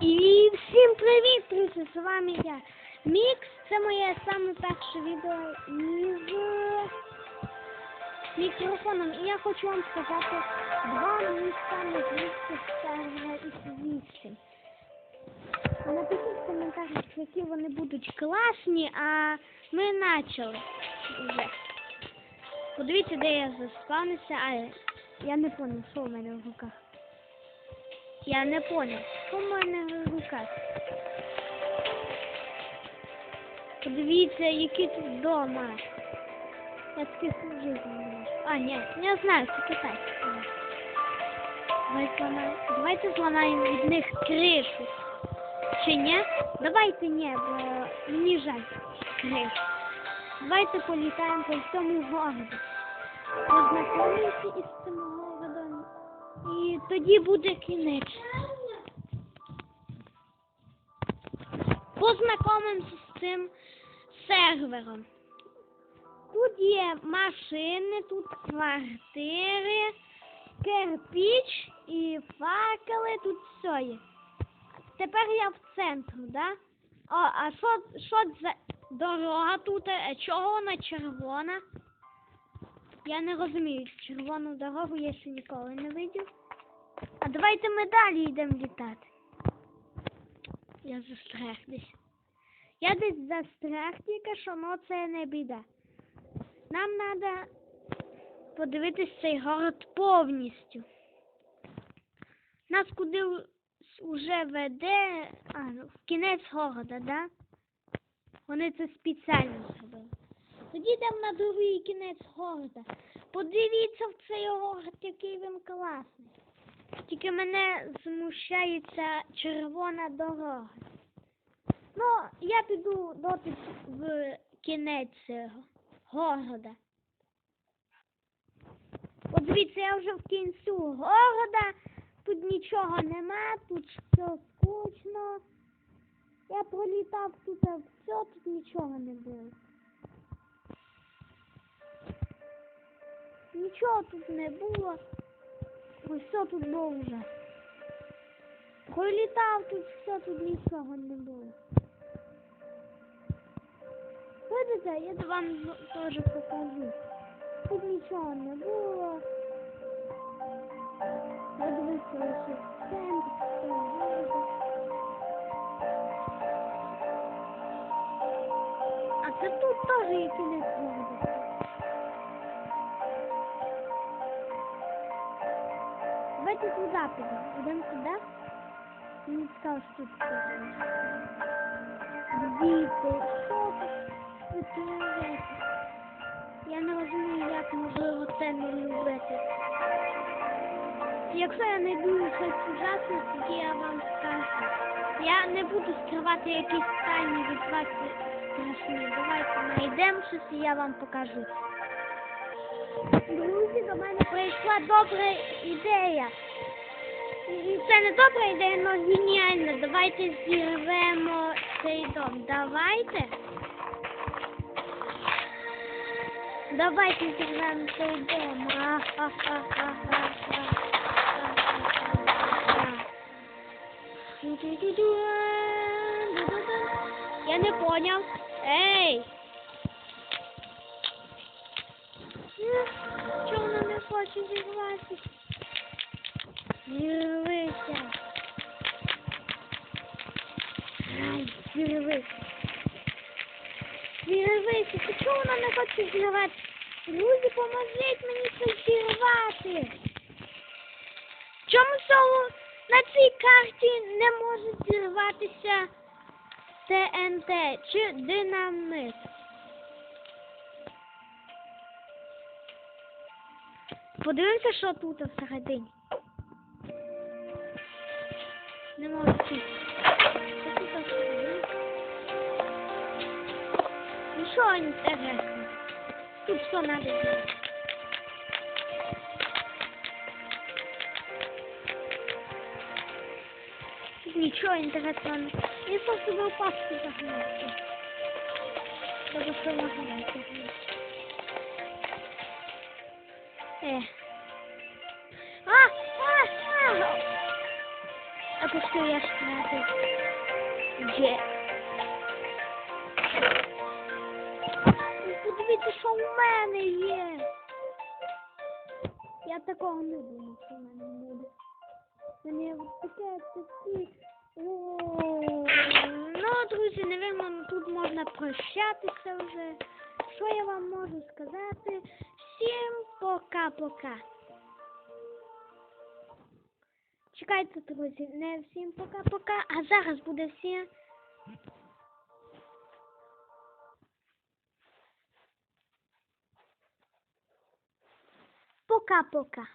І всім привіт, друзі! З вами я. Мікс, це моє саме перше відео із мікрофоном. І я хочу вам сказати два моїх самих близьких сервера із 8. Напишіть в коментарях, які вони будуть класні, а ми почали вже. Подивіться, де я заспавнився, а я не понял, що у мене в руках. Я не понял, що в мене в руках. Подивіться, який тут дома. Я таких в житті не бачу. А, ні, я знаю, це китайські. Давайте зламаємо, давайте зламаємо від них кришу. Чи ні? Давайте ні, бо мені жаль кришу. Давайте політаємо по всьому городу. Познайомимося із цим городом. І тоді буде кінець. Познайомимося з цим сервером. Тут є машини, тут квартири, кирпіч і факели, тут все є. Тепер я в центру, да? О, а що, що за дорога тут? Е, Чого вона червона? Я не розумію, червону дорогу я ще ніколи не видів. А давайте ми далі йдемо літати. Я застряг десь. Я десь застряг тільки що, ну це не біда. Нам треба подивитись цей город повністю. Нас куди вже веде а, в кінець города, да? Вони це спеціально зробили. Тоді йдемо на другий кінець города. Подивіться в цей город, який він класний. Тільки мене змущає ця червона дорога. Ну, я піду доти в кінець цього города. От дивіться, я вже в кінцю города, тут нічого нема, тут все скучно. Я пролітав тут, а все, тут нічого не було. Нічого тут не було. Ось все тут було вже. Пролітав тут, все тут нічого не було. Видите, я вам теж покажу. Тут нічого не було. В центр, все вийде. А це тут теж є кінець Давайте туди підемо. Йдемо туди. Мені цікаво, що тут. Діти, що тут витворяється? Я не розумію, як можливо це не любити. Якщо я не думаю щось ужасне, тоді я вам скажу. Я не буду скривати якісь тайні від вас страшні. Давайте знайдемо щось і я вам покажу. Друзі, до мене прийшла добра ідея. Це не добра ідея, але геніальна. Давайте зірвемо цей дом. Давайте. Давайте зірвемо цей дом. Я не понял. Ей! Чому не хоче зірватися? Зірвися. Ай, зірвися. Зірвися. Ти чого вона не хоче зірвати? Друзі, поможіть мені це зірвати. Чому цього на цій карті не може зірватися ТНТ чи динамит? Подивимося, що тут всередині. Не можу чути. Що тут всередині? Нічого інтересного. Тут все надо делать. Тут ничего интересного. нет. Я просто был паску загнать. Чтобы все могла Э. А, що я штрафив. Є. Ну, Подивіться, що в мене є. Я такого не думав, що в мене буде. Мені таке такі. Ну, друзі, напевно, тут можна прощатися вже. Що я вам можу сказати? Всім пока-пока. Чекайте, друзі, не всім пока-пока, а зараз буде всім. Пока-пока.